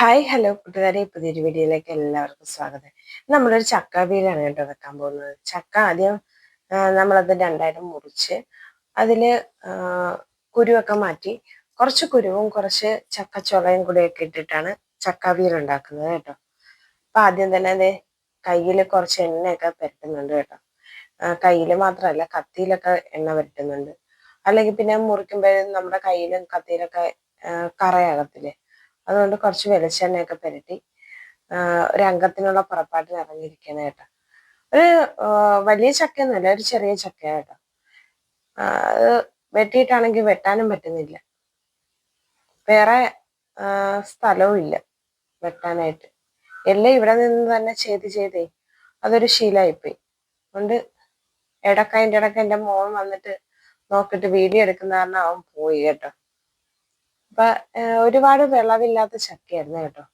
Hi hello കൂട്ടുകാരെ. പുതിയൊരു വീഡിയോയിലേക്ക് എല്ലാവർക്കും സ്വാഗതം. നമ്മളൊരു ചക്ക വീലാണ് കേട്ടോ വെക്കാൻ പോകുന്നത്. ചക്ക ആദ്യം നമ്മളത് രണ്ടായിട്ട് മുറിച്ച് അതിൽ കുരുവൊക്കെ മാറ്റി കുറച്ച് കുരുവും കുറച്ച് ചക്കച്ചുളയും കൂടെയൊക്കെ ഇട്ടിട്ടാണ് ചക്ക വീൽ ഉണ്ടാക്കുന്നത് കേട്ടോ. അപ്പം ആദ്യം തന്നെ അത് കയ്യിൽ കുറച്ച് എണ്ണയൊക്കെ പരത്തുന്നുണ്ട് കേട്ടോ. കയ്യിൽ മാത്രമല്ല കത്തിയിലൊക്കെ എണ്ണ പരട്ടുന്നുണ്ട്. അല്ലെങ്കിൽ പിന്നെ മുറിക്കുമ്പോഴും നമ്മുടെ കയ്യിലും കത്തിയിലൊക്കെ കറയാകത്തില്ലേ അതുകൊണ്ട് കുറച്ച് വെളിച്ചെണ്ണയൊക്കെ പുരട്ടി ഒരു അംഗത്തിനുള്ള പുറപ്പാട്ടിൽ ഇറങ്ങിയിരിക്കണം കേട്ടോ. ഒരു വലിയ ചക്കയൊന്നുമല്ല ഒരു ചെറിയ ചക്ക കേട്ടോ. അത് വെട്ടിയിട്ടാണെങ്കിൽ വെട്ടാനും പറ്റുന്നില്ല. വേറെ സ്ഥലവും ഇല്ല വെട്ടാനായിട്ട്. എല്ലാം ഇവിടെ നിന്ന് തന്നെ ചെയ്ത് ചെയ്തേ അതൊരു ശീലമായിപ്പോയി. അതുകൊണ്ട് ഇടയ്ക്ക് അതിന്റെ ഇടയ്ക്ക് എന്റെ മോൻ വന്നിട്ട് നോക്കിയിട്ട് വീഡിയോ എടുക്കുന്ന കാരണം അവൻ പോയി കേട്ടോ. അപ്പൊ ഒരുപാട് വിളവില്ലാത്ത ചക്കയായിരുന്നു കേട്ടോ.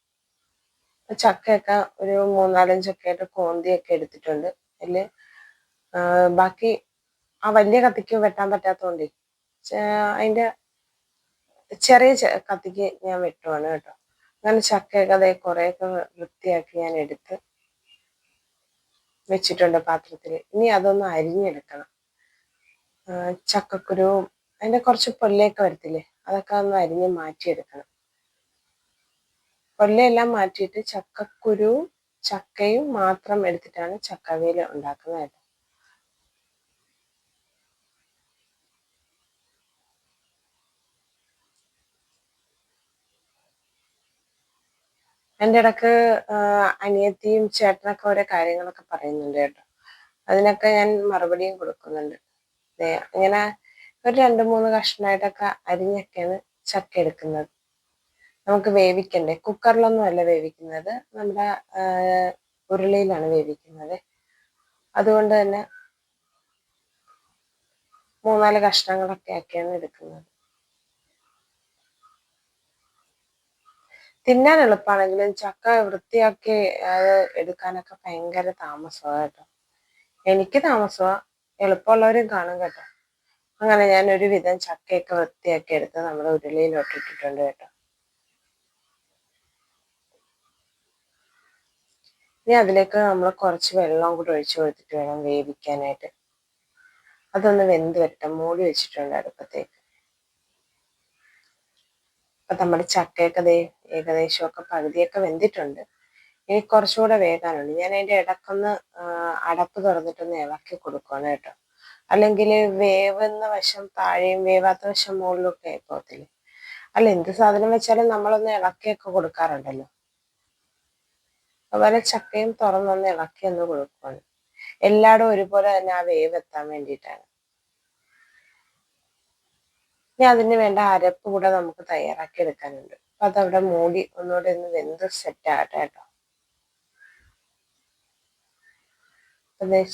ചക്കയൊക്കെ ഒരു മൂന്നാലഞ്ച് ചക്കയായിട്ട് കോന്തിയൊക്കെ എടുത്തിട്ടുണ്ട്. അതിൽ ബാക്കി ആ വലിയ കത്തിക്ക് വെട്ടാൻ പറ്റാത്തതുകൊണ്ട് അതിന്റെ ചെറിയ കത്തിക്ക് ഞാൻ വെട്ടുവാണ് കേട്ടോ. അങ്ങനെ ചക്കയൊക്കെ അതേ കുറേയൊക്കെ വൃത്തിയാക്കി ഞാൻ എടുത്ത് വെച്ചിട്ടുണ്ട് പാത്രത്തിൽ ഇനി അതൊന്ന് അരിഞ്ഞെടുക്കണം. ചക്കക്കുരുവും അതിന്റെ കുറച്ച് പൊല്ലയൊക്കെ വരത്തില്ലേ? അതൊക്കെ ഒന്ന് അരിഞ്ഞ് മാറ്റിയെടുക്കണം. കൊല്ലയെല്ലാം മാറ്റിയിട്ട് ചക്കക്കുരു ചക്കയും മാത്രം എടുത്തിട്ടാണ് ചക്കവേല ഉണ്ടാക്കുന്നത്. എന്റെ ഇടയ്ക്ക് അനിയത്തിയും ചേട്ടനൊക്കെ ഓരോ കാര്യങ്ങളൊക്കെ പറയുന്നുണ്ട് കേട്ടോ. അതിനൊക്കെ ഞാൻ മറുപടിയും കൊടുക്കുന്നുണ്ട്. ഇങ്ങനെ ഒരു രണ്ട് മൂന്ന് കഷ്ണമായിട്ടൊക്കെ അരിഞ്ഞൊക്കെയാണ് ചക്ക എടുക്കുന്നത് നമുക്ക് വേവിക്കണ്ടേ? കുക്കറിലൊന്നും അല്ല വേവിക്കുന്നത്. നമ്മുടെ ഉരുളിയിലാണ് വേവിക്കുന്നത്. അതുകൊണ്ട് തന്നെ മൂന്നാൽ കഷ്ണങ്ങളൊക്കെ ആക്കിയാണ് എടുക്കുന്നത്. തിന്നാൻ എളുപ്പമാണെങ്കിലും ചക്ക വൃത്തിയാക്കി അത് എടുക്കാനൊക്കെ ഭയങ്കര താമസമാണ് കേട്ടോ. എനിക്ക് താമസമാണ്. എളുപ്പമുള്ളവരും കാണും കേട്ടോ. അങ്ങനെ ഞാൻ ഒരു വിധം ചക്കയൊക്കെ വൃത്തിയാക്കി എടുത്ത് നമ്മുടെ ഉരുളിയിലോട്ട് ഇട്ടിട്ടുണ്ട് കേട്ടോ. ഇനി അതിലേക്ക് നമ്മൾ കുറച്ച് വെള്ളം കൂടി ഒഴിച്ചു കൊടുത്തിട്ട് വേണം വേവിക്കാനായിട്ട്. അതൊന്ന് വെന്ത് വരട്ടെ മൂടി വെച്ചിട്ടുണ്ട് അടുപ്പത്തേക്ക്. അപ്പൊ നമ്മുടെ ചക്കയൊക്കെ ദേ ഏകദേശമൊക്കെ പകുതിയൊക്കെ വെന്തിട്ടുണ്ട്. ഇനി കുറച്ചുകൂടെ വേകാനുണ്ട്. ഞാൻ അതിന്റെ ഇടക്കൊന്ന് അടപ്പ് തുറന്നിട്ടൊന്ന് ഇളക്കി കൊടുക്കുകയാണ് കേട്ടോ. അല്ലെങ്കിൽ വേവുന്ന വശം താഴെയും വേവാത്ത വശം മുകളിലൊക്കെ ആയിപ്പോകത്തില്ലേ അല്ല എന്ത് സാധനം വെച്ചാലും നമ്മളൊന്ന് ഇളക്കിയൊക്കെ കൊടുക്കാറുണ്ടല്ലോ. അതുപോലെ ചക്കയും തുറന്നൊന്ന് ഇളക്കി ഒന്ന് കൊടുക്കുകയാണ് എല്ലായിടും ഒരുപോലെ തന്നെ ആ വേവ് എത്താൻ വേണ്ടിയിട്ടാണ്. ഇനി അതിന് വേണ്ട അരപ്പ് കൂടെ നമുക്ക് തയ്യാറാക്കി എടുക്കാനുണ്ട്. അപ്പൊ അതവിടെ മൂടി ഒന്നുകൂടെ ഒന്ന് വെന്ത് സെറ്റ് ആകട്ടെ കേട്ടോ.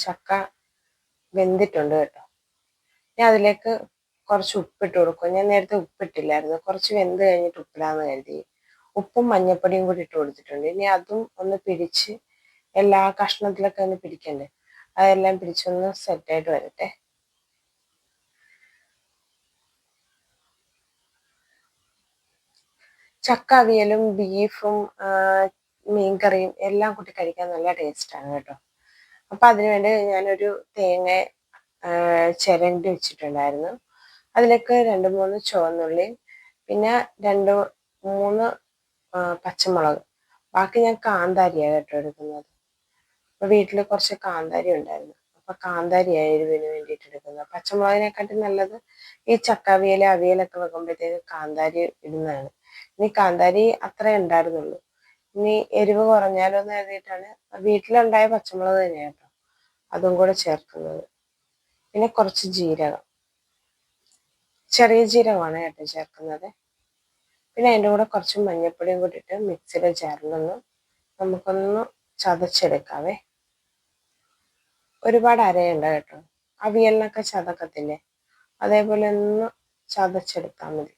ചക്ക വെന്തിട്ടുണ്ട് കേട്ടോ. ഞാൻ അതിലേക്ക് കുറച്ച് ഉപ്പിട്ട് കൊടുക്കും. ഞാൻ നേരത്തെ ഉപ്പിട്ടില്ലായിരുന്നു. കുറച്ച് വെന്ത് കഴിഞ്ഞിട്ട് ഉപ്പിടാന്ന് കരുതി. ഉപ്പും മഞ്ഞപ്പൊടിയും കൂടി ഇട്ട് കൊടുത്തിട്ടുണ്ട്. ഇനി അതും ഒന്ന് പിടിച്ച് എല്ലാ കഷ്ണത്തിലൊക്കെ ഒന്ന് പിടിക്കണ്ടേ? അതെല്ലാം പിടിച്ചൊന്ന് സെറ്റായിട്ട് വരട്ടെ. ചക്ക അവിയലും ബീഫും മീൻകറിയും എല്ലാം കൂട്ടി കഴിക്കാൻ നല്ല ടേസ്റ്റാണ് കേട്ടോ. അപ്പൊ അതിനുവേണ്ടി ഞാനൊരു തേങ്ങ ചിരണ്ടി വെച്ചിട്ടുണ്ടായിരുന്നു. അതിലേക്ക് രണ്ട് മൂന്ന് ചുവന്നുള്ളി പിന്നെ രണ്ട് മൂന്ന് പച്ചമുളക്. ബാക്കി ഞാൻ കാന്താരിയാണ് കേട്ടോ എടുക്കുന്നത്. അപ്പൊ വീട്ടിൽ കുറച്ച് കാന്താരി ഉണ്ടായിരുന്നു. അപ്പൊ കാന്താരി എരിവിന് വേണ്ടിയിട്ട് എടുക്കുന്നത്. പച്ചമുളകിനെക്കാട്ടി നല്ലത് ഈ ചക്കവിയല അവിയലൊക്കെ വെക്കുമ്പോഴത്തേക്ക് കാന്താരി ഇടുന്നതാണ്. ഇനി കാന്താരി അത്രേ ഉണ്ടായിരുന്നുള്ളൂ. ഇനി എരിവ് കുറഞ്ഞാലോ എന്ന് കരുതിയിട്ടാണ് വീട്ടിലുണ്ടായ പച്ചമുളക് തന്നെയാണ് അതും കൂടെ ചേർക്കുന്നത്. പിന്നെ കുറച്ച് ജീരകം. ചെറിയ ജീരകമാണ് കേട്ടോ ചേർക്കുന്നത്. പിന്നെ അതിന്റെ കൂടെ കുറച്ച് മഞ്ഞൾപ്പൊടിയും കൂട്ടിയിട്ട് മിക്സിയിൽ ചേർന്നൊന്ന് നമുക്കൊന്ന് ചതച്ചെടുക്കാവേ. ഒരുപാട് അരയുണ്ട് കേട്ടോ. അവിയലിനൊക്കെ ചതക്കത്തില്ലേ? അതേപോലെ ഒന്ന് ചതച്ചെടുത്താൽ മതി.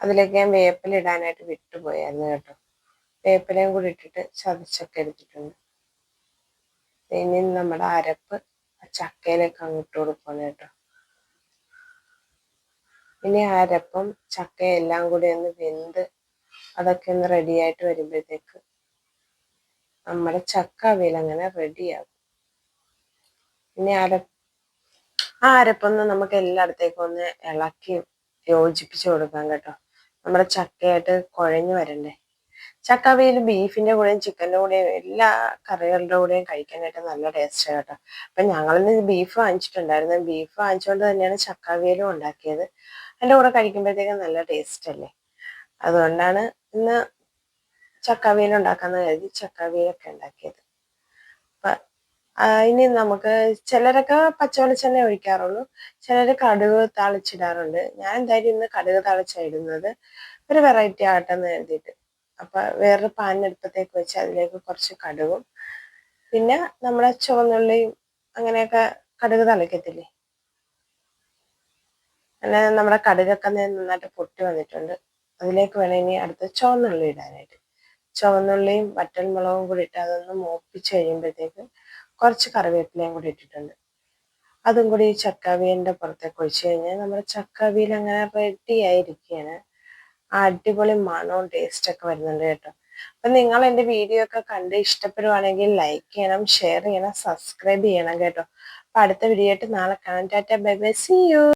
അതിലേക്ക് ഞാൻ വേപ്പില ഇടാനായിട്ട് വിട്ടുപോയായിരുന്നു കേട്ടോ. വേപ്പിലയും കൂടി ഇട്ടിട്ട് ചതച്ചൊക്കെ എടുത്തിട്ടുണ്ട്. ഇനി നമ്മുടെ അരപ്പ് ആ ചക്കയിലേക്ക് അങ്ങിട്ട് കൊടുക്കണം കേട്ടോ. ഇനി അരപ്പും ചക്കയും എല്ലാം കൂടി ഒന്ന് വെന്ത് അതൊക്കെ ഒന്ന് റെഡി ആയിട്ട് വരുമ്പോഴത്തേക്ക് നമ്മുടെ ചക്ക അവിയൽ അങ്ങനെ റെഡിയാകും ഇനി അര ആ അരപ്പൊന്ന് നമുക്ക് എല്ലായിടത്തേക്കും ഒന്ന് ഇളക്കി യോജിപ്പിച്ചു കൊടുക്കാം കേട്ടോ. നമ്മുടെ ചക്കയായിട്ട് കുഴഞ്ഞു വരണ്ടേ? ചക്കവിയിൽ ബീഫിന്റെ കൂടെയും ചിക്കന്റെ കൂടെയും എല്ലാ കറികളുടെ കൂടെയും കഴിക്കാനായിട്ട് നല്ല ടേസ്റ്റാണ് കേട്ടോ. അപ്പൊ ഞങ്ങളിന്ന് ബീഫ് വാങ്ങിച്ചിട്ടുണ്ടായിരുന്നു. ബീഫ് വാങ്ങിച്ചുകൊണ്ട് തന്നെയാണ് ചക്കാവിയലും ഉണ്ടാക്കിയത്. അതിന്റെ കൂടെ കഴിക്കുമ്പോഴത്തേക്കും നല്ല ടേസ്റ്റ് അല്ലേ? അതുകൊണ്ടാണ് ഇന്ന് ചക്കാവിയൽ ഉണ്ടാക്കാന്ന് കരുതി ചക്കാവിയലൊക്കെ ഉണ്ടാക്കിയത്. അപ്പൊ ഇനി നമുക്ക് ചിലരൊക്കെ പച്ചവെളിച്ചെണ്ണ ഒഴിക്കാറുള്ളൂ. ചിലർ കടുക് താളിച്ചിടാറുണ്ട്. ഞാൻ എന്തായാലും ഇന്ന് കടുക് തളിച്ചിടുന്നത് ഒരു വെറൈറ്റി ആകട്ടെ എന്ന് കരുതിയിട്ട്. അപ്പൊ വേറൊരു പാൻ എടുപ്പത്തേക്ക് വെച്ച് അതിലേക്ക് കുറച്ച് കടുകും. പിന്നെ നമ്മുടെ ചുവന്നുള്ളിയും അങ്ങനെയൊക്കെ കടുക് തളിക്കത്തില്ലേ? അങ്ങനെ നമ്മുടെ കടുകൊക്കെ നന്നായിട്ട് പൊട്ടി വന്നിട്ടുണ്ട്. അതിലേക്ക് വേണം ഇനി അടുത്ത് ചുവന്നുള്ളി ഇടാനായിട്ട്. ചുവന്നുള്ളിയും വറ്റൽമുളകും കൂടി ഇട്ട് അതൊന്ന് മോപ്പിച്ച് കഴിയുമ്പോഴത്തേക്ക് കുറച്ച് കറിവേപ്പിലയും കൂടി ഇട്ടിട്ടുണ്ട്. അതും കൂടി ഈ ചക്കാവിയന്റെ പുറത്തേക്ക് ഒഴിച്ചു കഴിഞ്ഞാൽ നമ്മുടെ ചക്കാവിയിൽ അങ്ങനെ റെഡി ആയിരിക്കുകയാണ് അടിപൊളി മണവും ടേസ്റ്റ് ഒക്കെ വരുന്നുണ്ട് കേട്ടോ. അപ്പൊ നിങ്ങൾ എന്റെ വീഡിയോ ഒക്കെ കണ്ട് ഇഷ്ടപ്പെടുവാണെങ്കിൽ ലൈക്ക് ചെയ്യണം ഷെയർ ചെയ്യണം സബ്സ്ക്രൈബ് ചെയ്യണം കേട്ടോ. അപ്പൊ അടുത്ത വീഡിയോ ആയിട്ട് നാളെ കാണാൻ tata bye bye see you